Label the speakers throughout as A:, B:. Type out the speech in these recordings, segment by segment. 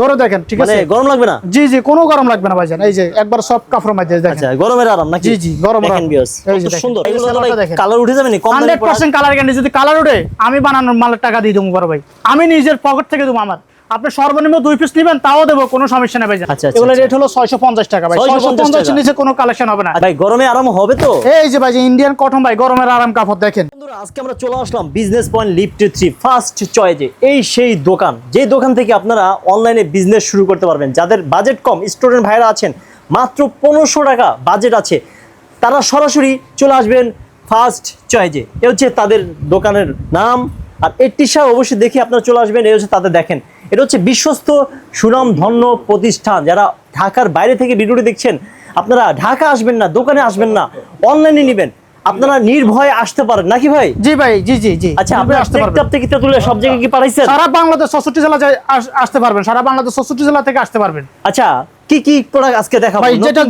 A: ধরে দেখেন ঠিক
B: মানে
A: আছে?
B: গরম লাগবে না?
A: জি জি কোনো গরম লাগবে না ভাইজান। এই যে একবার সব কাপড় মাঝে দেখেন।
B: আচ্ছা গরমের আরাম নাকি?
A: জি, জি, গরম
B: দেখেন। বিয়স সুন্দর। এগুলো। কালার উঠে যাবে না কম দামি
A: hundred
B: product।
A: Percent colour guarantee যদি কালার উঠে আমি বানানোর মালের টাকা দিয়ে দেবো বড় ভাই। আমি নিজের পকেট থেকে দেবো আমার। আপনি সর্বনিম্ন দুই পিস নেবেন তাও দেবো কোনো সমস্যা নেই ভাই
B: আচ্ছা, আচ্ছা,
A: এগুলো
B: আচ্ছা।
A: রেট হলো ছয়শো পঞ্চাশ টাকা ভাই। ছয়শো পঞ্চাশ নিচে কোনো কালেকশন হবে না।
B: ভাই গরমে আরাম হবে তো?
A: এই যে ভাই যে ইন্ডিয়ান কটন ভাই গরমের আরাম কাপড় দেখেন।
B: বন্ধুরা আজকে আমরা চলে আসলাম business point lift three first চয়েজে এই সেই দোকান যে দোকান থেকে আপনারা অনলাইনে বিজনেস শুরু করতে পারবেন। যাদের বাজেট কম স্টুডেন্ট ভাইরা আছেন মাত্র পনেরোশো টাকা বাজেট আছে তারা সরাসরি চলে আসবেন ফার্স্ট চয়েজে এ। হচ্ছে তাদের দোকানের নাম আর একটি সাহ অবশ্যই দেখে আপনারা চলে আসবেন এই হচ্ছে তাদের দেখেন। এটা হচ্ছে বিশ্বস্ত সুনাম ধন্য প্রতিষ্ঠান। যারা ঢাকার বাইরে থেকে ভিডিওটি দেখছেন আপনারা ঢাকা আসবেন না দোকানে আসবেন না অনলাইনে নেবেন। আপনারা নির্ভয়ে আসতে পারেন নাকি ভাই?
A: জি ভাই জি জি জি।
B: আচ্ছা
A: আপনি আসতে পারবেন।
B: থেকে তেতুলিয়া সব জায়গায় কি পাঠাইছেন?
A: সারা বাংলাদেশ ছষট্টি জেলা যায়- আসতে পারবেন সারা বাংলাদেশ ছষট্টি জেলা থেকে আসতে পারবেন।
B: আচ্ছা কি কি প্রোডাক্ট আজকে দেখাবো?
A: ভাই যেটা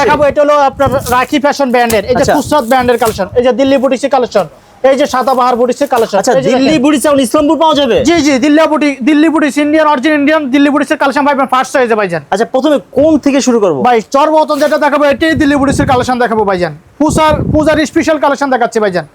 A: দেখাবো এটা হলো আপনার রাখি ফ্যাশন ব্র্যান্ডের এই যে
B: আচ্ছা।
A: কুসরাত ব্র্যান্ডের কালেকশন এই যে দিল্লি বুটিক্সের কালেকশন এই যে সাদা সাদাবাহার বুটিক্সের কালেকশন।
B: আচ্ছা দিল্লি বুড়ি চাউল ইসলামপুর পাওয়া যাবে?
A: জি জি দিল্লি বুড়ি Delhi boutiques Indian origin Indian Delhi বুটিক্সের কালেকশন পাবেন ফার্স্ট সাইজে ভাইজান।
B: আচ্ছা প্রথমে কোন থেকে শুরু করব?
A: ভাই চর্বতন যেটা দেখাবো এটাই দিল্লি বুটিক্সের কালেকশন দেখাবো ভাইজান। পূজার পূজার স্পেশাল কালেকশন দেখাচ্ছি ভাইজান।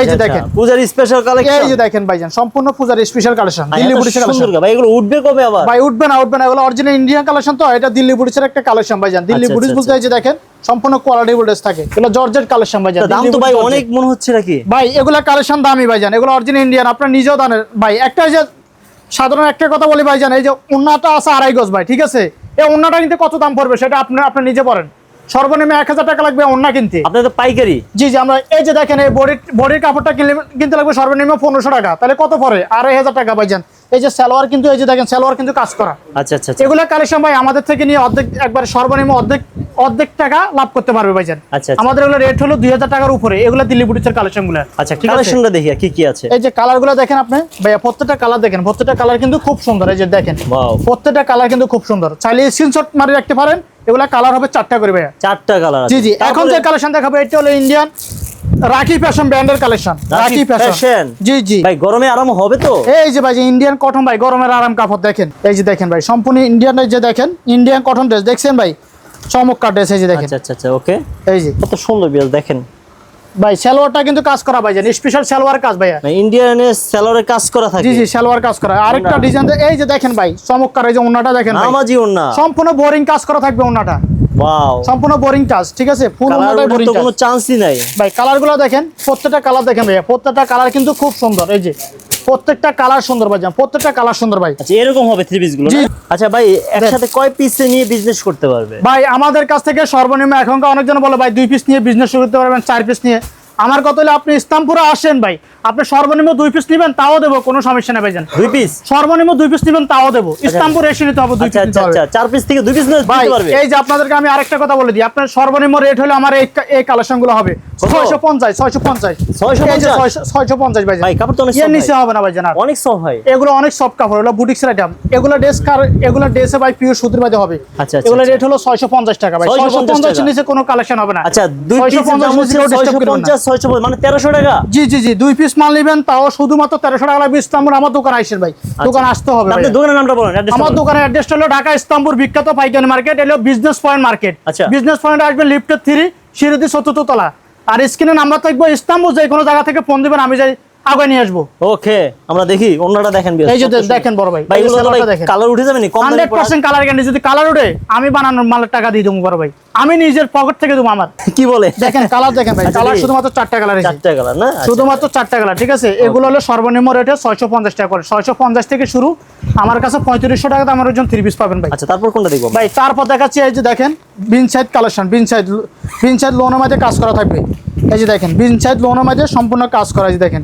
A: এই যে দেখেন।
B: পূজার স্পেশাল কালেকশন
A: এই যে দেখেন ভাইজান সম্পূর্ণ পূজার স্পেশাল কালেকশন দিল্লি বুটিক্সের কালেকশন
B: ভাই। এগুলো উঠবে কবে আবার?
A: ভাই উঠবে না উঠবে না। এগুলো অরিজিনাল ইন্ডিয়ান কালেকশন তো এটা দিল্লি বুটিক্সের একটা কালেকশন ভাইজান। দিল্লি
B: আচ্ছা, আচ্ছা,
A: বলতে এই যে দেখেন সম্পূর্ণ কোয়ালিটি ড্রেস থাকে। এগুলো জর্জেট কালেকশন ভাইজান।
B: দাম তো ভাই অনেক মনে হচ্ছে নাকি?
A: ভাই এগুলা কালেকশন দামি ভাইজান। এগুলো অরিজিনাল ইন্ডিয়ান আপনার নিজেও দানের। ভাই একটা যে সাধারণ একটা কথা বলি ভাইজান এই যে উন্নাটা আছে আড়াই গজ ভাই ঠিক আছে? এই উন্নাটা কিনতে কত দাম পড়বে সেটা আপনি আপনি নিজে পড়েন সর্বনিম্ন এক হাজার টাকা লাগবে অন্য কিনতে।
B: আপনার তো পাইকারি।
A: জি জি আমরা এই যে দেখেন এই বডির বডির কাপড়টা কিনতে লাগবে সর্বনিম্ন পনেরোশো টাকা। তাহলে কত পরে আড়াই হাজার টাকা ভাইজান। এই যে সালোয়ার কিন্তু এই যে দেখেন সালোয়ার কিন্তু কাজ করা।
B: আচ্ছা আচ্ছা আচ্ছা।
A: এগুলা কালেকশন ভাই আমাদের থেকে নিয়ে অর্ধেক একবার সর্বনিম্ন অর্ধেক অর্ধেক টাকা লাভ করতে পারবে ভাইজান।
B: আচ্ছা, আচ্ছা।
A: আমাদের এগুলো রেট হলো দুই হাজার টাকার উপরে। এগুলো দিল্লি বুটিক্সের কালেকশনগুলো।
B: আচ্ছা কালেকশনটা দেখি কি কি আছে।
A: এই যে কালারগুলো দেখেন আপনি ভাইয়া প্রত্যেকটা কালার দেখেন প্রত্যেকটা কালার কিন্তু খুব সুন্দর। এই যে দেখেন. প্রত্যেকটা কালার কিন্তু খুব সুন্দর। চাইলে স্ক্রিনশট মারি রাখতে পারেন এগুলা কালার হবে চারটা করে ভাইয়া।
B: চারটা কালার আছে।
A: জি জি। এখন যে কালেকশন দেখাবো এটা হলো ইন্ডিয়ান রাখি ফ্যাশন ব্র্যান্ডের কালেকশন
B: রাখি
A: ফ্যাশন। জি জি।
B: ভাই গরমে আরাম হবে তো?
A: এই যে ভাই যে ইন্ডিয়ান কটন ভাই গরমের আরাম কাপড় দেখেন। এই যে দেখেন ভাই সম্পূর্ণ ইন্ডিয়ান যে দেখেন ইন্ডিয়ান কটন ড্রেস দেখছেন ভাই? চমৎকার ড্রেস এই যে দেখেন।
B: আচ্ছা আচ্ছা আচ্ছা ওকে।
A: এই যে।
B: কত সুন্দর বিয়াল দেখেন।
A: ভাই সালোয়ারটা কিন্তু কাজ করা ভাই জান স্পেশাল সালোয়ার কাজ ভাইয়া।
B: ইন্ডিয়ানের স্যালোরে কাজ করা থাকে।
A: জি জি সালোয়ার কাজ করা। আরেকটা। ডিজাইন এই যে দেখেন ভাই চমৎকার এই যে ওন্নাটা দেখেন।
B: নামাজি ওন্না
A: সম্পূর্ণ বোরিং কাজ করা থাকবে ওন্নাটা
B: ওয়াও
A: সম্পূর্ণ বোরিং টাচ ঠিক আছে? ফুল
B: কালার
A: বোরিং টাচ
B: কোনো চান্সই নাই।
A: ভাই কালারগুলো দেখেন প্রত্যেকটা কালার দেখেন ভাই প্রত্যেকটা কালার কিন্তু খুব সুন্দর এই যে প্রত্যেকটা কালার সুন্দর ভাই প্রত্যেকটা কালার সুন্দর ভাই।
B: আচ্ছা এরকম হবে থ্রি পিসগুলো আচ্ছা ভাই একসাথে কয় পিস নিয়ে বিজনেস করতে পারবে?
A: ভাই আমাদের কাছ থেকে সর্বনিম্ন এখনকার অনেকজন বলে ভাই দুই পিস নিয়ে বিজনেস শুরু করতে পারবেন চার পিস নিয়ে। আমার কথা হলে আপনি ইসলামপুরে আসেন ভাই। আপনি সর্বনিম্ন দুই পিস নেবেন তাও দেবো কোনো সমস্যা নেই ভাইজান।
B: দুই পিস
A: সর্বনিম্ন দুই পিস নেবেন তাও দেবো। ইসলামপুরে এসে নিতে হবে দুই
B: আচ্ছা
A: পিস
B: আচ্ছা আচ্ছা চার পিস থেকে দুই পিস নিতে
A: ভাই
B: পারবে?
A: এই যে আপনাদেরকে আমি আরেকটা কথা বলে দিই আপনার সর্বনিম্ন রেট হলে আমার এই এই কালেকশনগুলো হবে? ছয়শো পঞ্চাশ ছয়শো পঞ্চাশ।
B: 650?
A: ছয়শো পঞ্চাশ ভাই
B: কাপড় তো অনেক
A: নিচে হবে না ভাই জানা
B: অনেক সব হয়
A: এগুলো অনেক সফট কাপড় এগুলো বুটিক্সের আইটেম এগুলো ড্রেস কার এগুলো ড্রেসে ভাই পিওর সুতির মধ্যে হবে।
B: আচ্ছা, আচ্ছা,
A: এগুলো
B: আচ্ছা।
A: রেট হলো ছয়শো পঞ্চাশ টাকা ভাই।
B: 650
A: ছয়শো পঞ্চাশ নিচে কোনো কালেকশন হবে না।
B: আচ্ছা দুই পিস
A: 650
B: ছয়শো মানে তেরোশো টাকা?
A: জি জি জি দুই পিস মাল নেবেন তাও শুধুমাত্র তেরোশো টাকা লাগবে আমার দোকান আইসেন ভাই দোকান আসতে হবে
B: আপনি দোকানের নামটা বলেন
A: আমার দোকানের অ্যাড্রেসটা হলো ঢাকা ইস্তাম্বুল বিখ্যাত পাইকারি মার্কেট এলো বিজনেস পয়েন্ট মার্কেট
B: আচ্ছা।
A: বিজনেস পয়েন্ট আসবে লিফটের থ্রি সিঁড়িদি চতুর্থ তলা। আর স্ক্রিনে নাম্বার থাকবে ইস্তাম্বুল যে কোনো জায়গা থেকে ফোন দেবেন আমি যাই আগে নিয়ে আসব।
B: ওকে আমরা দেখি অন্যটা দেখেন
A: এই যে দেখেন বড় ভাই দেখেন।
B: কালার উঠে যাবে নি?
A: কালার গ্যারান্টি যদি কালার উঠে আমি বানানোর মালের টাকা দিয়ে দেবো বড় ভাই। আমি নিজের পকেট থেকে দেবো আমার।
B: কি বলে?
A: দেখেন কালার দেখেন ভাই
B: আচ্ছা,
A: কালার শুধুমাত্র চারটা কালার
B: চারটা কালার না? আচ্ছা।
A: শুধুমাত্র চারটা কালার ঠিক আছে? এগুলো হলো সর্বনিম্ন রেটে ছয়শো পঞ্চাশ টাকা করে। ছয়শো পঞ্চাশ থেকে শুরু আমার কাছে পঁয়ত্রিশশো টাকা আমার ওজন থ্রি পিস পাবেন ভাই।
B: আচ্ছা তারপর কোনটা দেখব
A: ভাই তারপর দেখাচ্ছি এই যে দেখেন বিন সাইড কালেকশন বিন সাইড বিন সাইড লোনের মধ্যে কাজ করা থাকবে। এই যে দেখেন বিন সাইড লোনের মধ্যে সম্পূর্ণ কাজ করা এই যে দেখেন।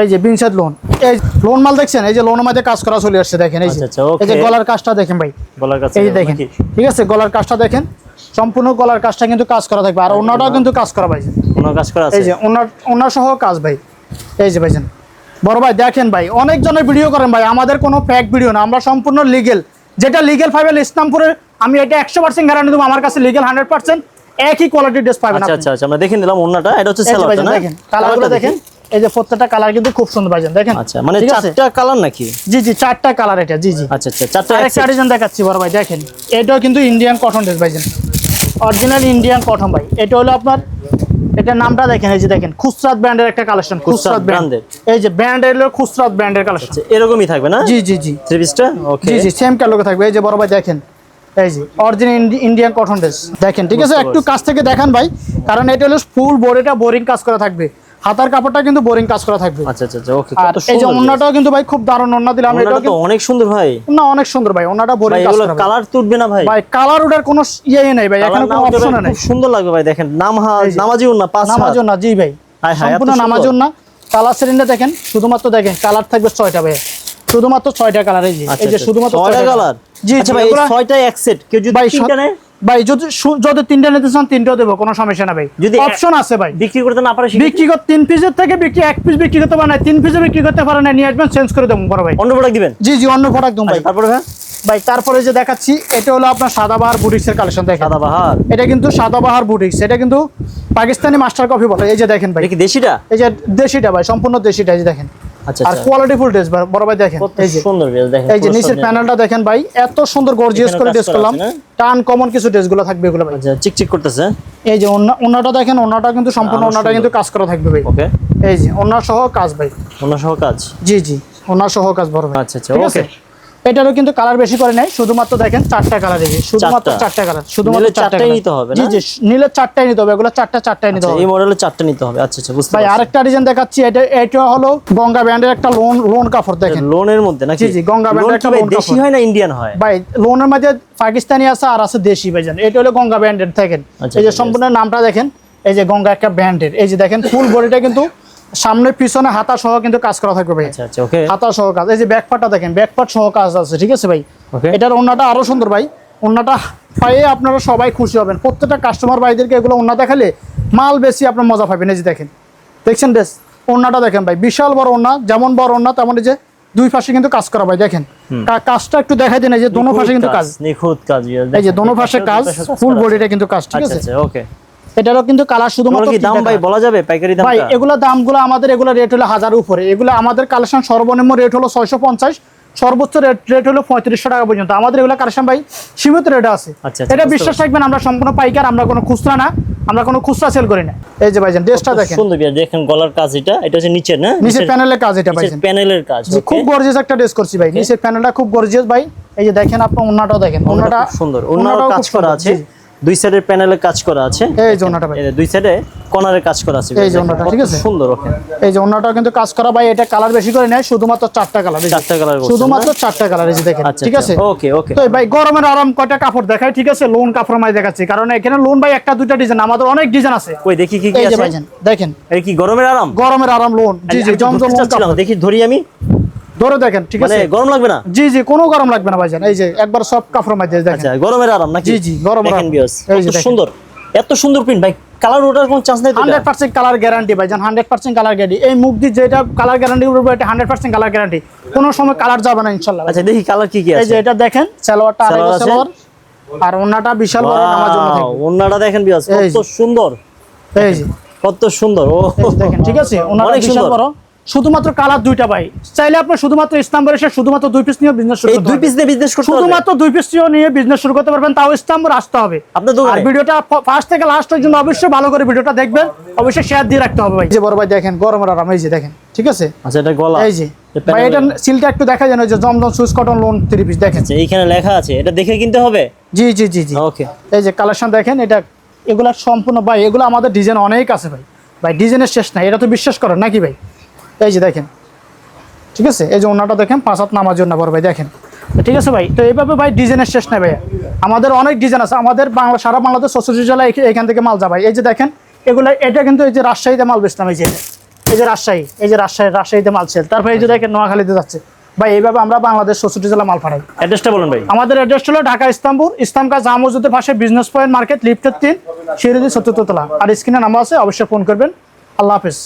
A: এই যে বিন সাইড লোন এই লোন মাল দেখছেন? এই যে লোনের মধ্যে কাজ করা চলে আসছে দেখেন এই যে।
B: আচ্ছা, আচ্ছা.
A: এই যে গলার কাজটা দেখেন ভাই।
B: গলার কাছে
A: এই দেখেন ঠিক আছে গলার কাজটা দেখেন। সম্পূর্ণ গলার কাজটা কিন্তু কাজ করা থাকবে। আর অন্যটাও কিন্তু কাজ করা ভাই।
B: কোনো কাজ করা আছে?
A: এই যে ওনার ওনার সহ কাজ ভাই। এই যে ভাইজান। বড় ভাই দেখেন ভাই অনেক জনের ভিডিও করেন ভাই। আমাদের কোনো ফ্যাক ভিডিও না। আমরা সম্পূর্ণ লিগেল যেটা লিগেল পাইবেন ইসলামপুরের আমি এটা একশো পার্সেন্ট গ্যারান্টি দেবো। আমার কাছে লিগেল হান্ড্রেড পার্সেন্ট একই কোয়ালিটির ড্রেস পাবেন
B: আচ্ছা আচ্ছা আচ্ছা আমরা দেখে নিলাম অন্যটা। এটা হচ্ছে না?
A: দেখেন কালারগুলো দেখেন। এই যে প্রত্যেকটা কালার কিন্তু খুব সুন্দর ভাইজান দেখেন?
B: আচ্ছা মানে চারটা কালার নাকি?
A: জি জি চারটা কালার এটা জি জি।
B: আচ্ছা আচ্ছা চারটা
A: ডিজাইন দেখাচ্ছি বড় ভাই দেখেন। এটাও কিন্তু ইন্ডিয়ান কটন ড্রেস ভাইজান অরিজিনাল ইন্ডিয়ান কটন ভাই। এটা হলো আপনার এটার নামটা দেখেন এই যে দেখেন খুসরাত ব্র্যান্ডের একটা কালেকশন খুসরাত
B: ব্র্যান্ডের
A: এই যে ব্র্যান্ডের হলো খুচরাত ব্র্যান্ডের কালেকশন
B: এরকমই থাকবে না?
A: জি জি জি।
B: থ্রি পিসটা ওকে
A: জি জি সেম কালোকে থাকবে। এই যে বড় ভাই দেখেন। এই যে অরিজিনাল ইন্ডিয়ান কটন ড্রেস দেখেন ঠিক আছে? একটু কাছ থেকে দেখান ভাই কারণ এটা হলো ফুল বোর্ডেটা বোরিং কাজ করা থাকবে। হাতার কাপড়টা কিন্তু বোরিং কাজ করা থাকবে।
B: আচ্ছা আচ্ছা আচ্ছা ওকে
A: আর এই যে ওন্নাটাও কিন্তু ভাই খুব দারুণ ওন্না দিলাম এটাও
B: তো অনেক সুন্দর ভাই।
A: না অনেক সুন্দর ভাই ওন্নাটা বোরিং কাজ করা ভাই।
B: কালার তুলবে না ভাই।
A: ভাই কালার ওটার কোনো ইয়ে নেই ভাই এখানে কোনো অপশন নেই
B: খুব সুন্দর লাগবে ভাই দেখেন নাম
A: এই যে।
B: নামাজিও না পাঁচ
A: নামাজন না জি ভাই। সম্পূর্ণ
B: সুন্দর।
A: নামাজন না কালার সেরিনটা দেখেন শুধুমাত্র দেখেন কালার থাকবে ছয়টা ভাই। শুধুমাত্র ছয়টা কালার এই যে এই যে শুধুমাত্র
B: আচ্ছা, ছয়টা
A: ছয়টা
B: কালার
A: জি
B: আচ্ছা ভাই ছয়টা এক সেট কেউ যদি
A: ভাই ভাই যদি যদি তিনটা নিতে চান তিনটাও দেবো কোনো সমস্যা না ভাই।
B: যদি
A: অপশন আছে ভাই।
B: বিক্রি করতে না পারে
A: বিক্রি করতে তিন পিসের থেকে বিক্রি এক পিস বিক্রি করতে পারে না তিন পিসে বিক্রি করতে পারে না নিয়ে আসবেন চেঞ্জ করে দেবো বড় ভাই।
B: অন্য প্রোডাক্ট দিবেন?
A: জি জি অন্য প্রোডাক্ট দেবো ভাই।
B: আচ্ছা, তারপরে ভাই?
A: ভাই তারপরে যে দেখাচ্ছি এটা হলো আপনার সাদাবাহার বুটিক্সের কালেকশন দেখেন।
B: সাদা বাহার
A: এটা কিন্তু সাদাবাহার বুটিক্স এটা কিন্তু পাকিস্তানি মাস্টার কফি বলে। এই যে দেখেন ভাই।
B: কি দেশিটা?
A: এই যে দেশিটা ভাই সম্পূর্ণ দেশিটা এই যে দেখেন। আর কোয়ালিটিফুল ড্রেস বড় ভাই দেখেন। এই যে
B: সুন্দর ড্রেস দেখেন
A: এই যে নিচের প্যানেলটা দেখেন ভাই এত সুন্দর গর্জিয়াস করে ড্রেস করলাম। টান কমন কিছু ড্রেসগুলো থাকবে এগুলো ভাই।
B: আচ্ছা চিকচিক করতেছে।
A: এই যে ওনাটা দেখেন ওনাটা কিন্তু সম্পূর্ণ
B: ওনাটা
A: কিন্তু কাজ করা থাকবে ভাই।
B: ওকে।
A: এই যে ওনা সহ কাজ ভাই।
B: অন্য সহ কাজ?
A: জি জি ওনা সহ কাজ বড় ভাই।
B: আচ্ছা আচ্ছা ওকে।
A: এটারও কিন্তু কালার বেশি করে নাই শুধুমাত্র দেখেন চারটা কালার এই শুধুমাত্র
B: চারটা।
A: কালার শুধুমাত্র
B: চারটাই নিতে হবে,
A: জি জি নিলে চারটাই নিতে হবে এগুলো চারটা চারটাই নিতে
B: আচ্ছা,
A: হবে।
B: এই মডেলের চারটা নিতে হবে। আচ্ছা আচ্ছা বুঝতে
A: ভাই আরেকটা ডিজাইন দেখাচ্ছি এটা এটা হলো গঙ্গা ব্র্যান্ডের একটা লোন লোন কাপড় দেখেন।
B: লোনের মধ্যে নাকি?
A: জি, জি, গঙ্গা ব্র্যান্ডের একটা লোন
B: দেশি হয় না ইন্ডিয়ান হয়?
A: ভাই লোনের মধ্যে পাকিস্তানি আছে আর আছে দেশি ভাইজান এটা হলো গঙ্গা ব্র্যান্ডের দেখেন।
B: আচ্ছা,
A: এই যে সম্পূর্ণ নামটা দেখেন এই যে গঙ্গা একটা ব্র্যান্ডের এই যে দেখেন ফুল বডিটা কিন্তু সামনে পিছনে হাতা সহ কিন্তু কাজ করা থাকবে ভাই।
B: আচ্ছা আচ্ছা
A: হাতা সহ কাজ। এই যে ব্যাক পার্টটা দেখেন ব্যাক পার্ট সহ কাজ আছে ঠিক আছে ভাই? এটার ওন্নাটা আরও সুন্দর ভাই। ওন্নাটা পায়ে আপনারা সবাই খুশি হবেন। প্রত্যেকটা কাস্টমার ভাইদেরকে এগুলো ওন্না দেখালে মাল বেশি আপনার মজা পাবেন। এই যে দেখেন দেখছেন বেশ? ওন্নাটা দেখেন ভাই বিশাল বড় ওন্না যেমন বড় ওন্না তেমন এই যে দুই পাশে কিন্তু কাজ করা ভাই দেখেন। কাজটা একটু দেখাই দিন এই যে দোনো পাশে কিন্তু কাজ
B: নিখুঁত কাজ
A: এই যে দোনো পাশে কাজ ফুল বডিটা কিন্তু কাজ ঠিক
B: আচ্ছা
A: আছে?
B: ওকে
A: এটারও কিন্তু কালার শুধুমাত্র
B: কি দাম ভাই? বলা যাবে পাইকারি দাম
A: ভাই এগুলো দামগুলো আমাদের এগুলো রেট হলো হাজার উপরে। এগুলো আমাদের কালেকশন সর্বনিম্ন রেট হলো ছয়শো পঞ্চাশ। সর্বোচ্চ রেট রেট হলো পঁয়ত্রিশশো টাকা পর্যন্ত। আমাদের এগুলো কালেকশন ভাই সীমিত রেট আছে।
B: আচ্ছা, আচ্ছা,
A: এটা বিশ্বাস রাখবেন আমরা সম্পূর্ণ পাইকার আমরা কোনো খুচরা না আমরা কোনো খুচরা সেল করি না। এই যে ভাইজান ড্রেসটা দেখেন।
B: সুন্দর বিয়ার দেখেন গলার কাজ এটা এটা হচ্ছে নিচের না?
A: নিচের প্যানেলের কাজ এটা ভাইজান।
B: প্যানেলের কাজ
A: খুব গর্জিয়াস একটা ড্রেস করছি ভাই। নিচের প্যানেলটা খুব গর্জিয়াস ভাই। এই যে দেখেন আপনার ওন্নাটাও দেখেন। ওন্নাটা
B: সুন্দর।
A: ওন্নাটাও
B: কাজ করা আছে। দুই সাইডের প্যানেলে কাজ করা আছে।
A: এই ওন্নাটা ভাই।
B: দুই সাইডে কর্নারে কাজ করা আছে।
A: এই যে ওনাটা, ঠিক আছে?
B: সুন্দর ওকে।
A: এই যে ওন্নাটাও কিন্তু কাজ করা ভাই এটা কালার বেশি করে নেয় শুধুমাত্র চারটা কালার
B: চারটা কালার
A: শুধুমাত্র চারটা কালার এই যে দেখেন
B: আচ্ছা
A: ঠিক আছে?
B: ওকে ওকে।
A: তো ভাই গরমের আরাম কয়টা কাপড় দেখায় ঠিক আছে? লোন কাপড় মাই দেখাচ্ছি কারণ এখানে লোন ভাই একটা দুইটা ডিজাইন আমাদের অনেক ডিজাইন আছে।
B: কই দেখি কি কি আছে?
A: দেখেন
B: এই কি গরমের আরাম?
A: গরমের আরাম লোন জি জি জমজম লোন
B: দেখি ধরি আমি।
A: ধরে দেখেন ঠিক
B: মানে
A: আছে?
B: গরম লাগবে না?
A: জি জি কোনো গরম লাগবে না ভাইজান। এই যে একবার সব কাপড় মাই দেখেন।
B: আচ্ছা গরমের আরাম নাকি?
A: জি, জি,
B: দেখেন
A: আরাম।
B: বিয়স
A: এই যে
B: সুন্দর এত সুন্দর প্রিন্ট ভাই কালার ওঠার কোনো চান্স নেই তো
A: হান্ড্রেড
B: এটা?
A: পার্সেন্ট কালার গ্যারান্টি ভাইজান হান্ড্রেড পার্সেন্ট কালার গ্যারান্টি এই মুখ দিয়ে যেটা কালার গ্যারান্টি উঠবে এটা হান্ড্রেড পার্সেন্ট কালার গ্যারান্টি কোনো সময় কালার যাবে না ইনশাল্লাহ।
B: আচ্ছা দেখি কালার কি কি
A: এই যে এটা দেখেন সালোয়ারটা আড়াই
B: সালোয়ার
A: আর ওন্নাটা বিশাল বড় জন্য থাকবে।
B: ওন্নাটা দেখেন বিয়স কত সুন্দর।
A: এই যে।
B: কত সুন্দর ও।
A: দেখেন ঠিক আছে? ওনারা
B: অনেক
A: বিশাল বড়। শুধুমাত্র কালার দুইটা ভাই। চাইলে আপনি শুধুমাত্র ইস্তাম্বর এসে শুধুমাত্র দুই পিস নিয়ে বিজনেস শুরু করতে
B: দুই পিস দিয়ে বিজনেস করতে
A: শুধুমাত্র দুই পিস নিয়ে বিজনেস শুরু করতে পারবেন তাও ইস্তাম্বর আসতে হবে।
B: আপনার
A: আর ভিডিওটা ফার্স্ট থেকে লাস্ট পর্যন্ত অবশ্যই ভালো করে ভিডিওটা দেখবেন অবশ্যই শেয়ার দিয়ে রাখতে হবে ভাই। যে বড় ভাই দেখেন গরমের আরাম এই যে দেখেন ঠিক আছে?
B: আচ্ছা এটা গলা।
A: এই যে ভাই এটা সিলটা একটু দেখা যায় না, যে জমজম Swiss cotton lawn three piece দেখেন।
B: আচ্ছা এইখানে লেখা আছে এটা দেখে কিনতে হবে?
A: জি জি জি জি।
B: ওকে
A: এই যে কালেকশন দেখেন এটা এগুলা সম্পূর্ণ ভাই এগুলো আমাদের ডিজাইন অনেক আছে ভাই। ভাই ডিজাইনের শেষ নাই এটা তো বিশ্বাস করেন নাকি ভাই? এই যে দেখেন ঠিক আছে? এই যে ওনাটা দেখেন পাঁচ হাত নামার জন্য বড় ভাই দেখেন? ঠিক আছে ভাই? তো এইভাবে ভাই ডিজাইনের শেষ নাই ভাইয়া। আমাদের অনেক ডিজাইন আছে। আমাদের বাংলা সারা বাংলাদেশ চৌষট্টি জেলায় এখান থেকে মাল যাবাই এই যে দেখেন এগুলো এটা কিন্তু এই যে রাজশাহীতে মাল বেচতাম এই যে। এই যে রাজশাহী এই যে রাজশাহী রাজশাহীতে মাল সেল তারপরে এই যে দেখেন নোয়াখালীতে যাচ্ছে। ভাই এইভাবে আমরা বাংলাদেশ চৌষট্টি জেলা মাল পাঠাই।
B: অ্যাড্রেসটা বলুন ভাই।
A: আমাদের অ্যাড্রেস হলো ঢাকা ইস্তাম্বুল। ইসলামকা জামা মসজিদের পাশে বিজনেস পয়েন্ট মার্কেট লিফটের তিন সিরিজি সত্তর তলা। আর স্ক্রিনে নাম্বার আছে অবশ্যই ফোন করবেন। আল্লাহ হাফেজ।